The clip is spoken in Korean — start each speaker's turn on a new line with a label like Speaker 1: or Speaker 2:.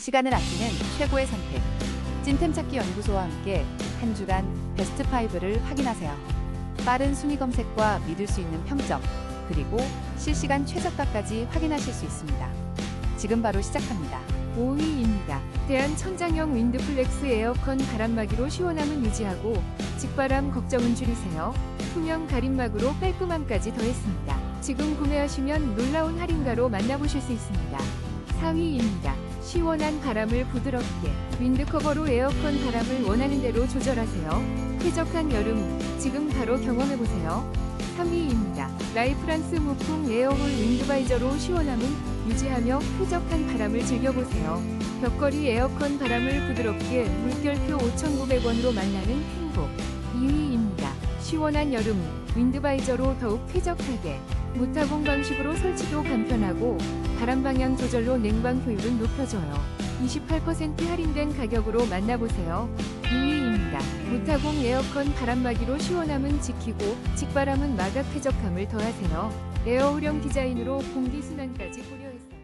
Speaker 1: 시간을 아끼는 최고의 선택. 찐템 찾기 연구소와 함께 한 주간 베스트 5를 확인하세요. 빠른 순위 검색과 믿을 수 있는 평점, 그리고 실시간 최저가까지 확인하실 수 있습니다. 지금 바로 시작합니다.
Speaker 2: 5위입니다. 대한 천장형 윈드플렉스 에어컨 바람막이로 시원함은 유지하고 직바람 걱정은 줄이세요. 투명 가림막으로 깔끔함까지 더했습니다. 지금 구매하시면 놀라운 할인가로 만나보실 수 있습니다. 4위입니다. 시원한 바람을 부드럽게 윈드커버로 에어컨 바람을 원하는 대로 조절하세요. 쾌적한 여름 지금 바로 경험해보세요. 3위입니다. 라이프란스 무풍 에어홀 윈드바이저로 시원함은 유지하며 쾌적한 바람을 즐겨보세요. 벽걸이 에어컨 바람을 부드럽게 물결표 5,900원으로 만나는 행복. 2위입니다. 시원한 여름 윈드바이저로 더욱 쾌적하게 무타공 방식으로 설치도 간편하고 바람 방향 조절로 냉방 효율은 높여줘요. 28% 할인된 가격으로 만나보세요. 2위입니다. 무타공 에어컨 바람막이로 시원함은 지키고 직바람은 마각 쾌적함을 더하세요. 에어호령 디자인으로 공기 순환까지 고려했어요.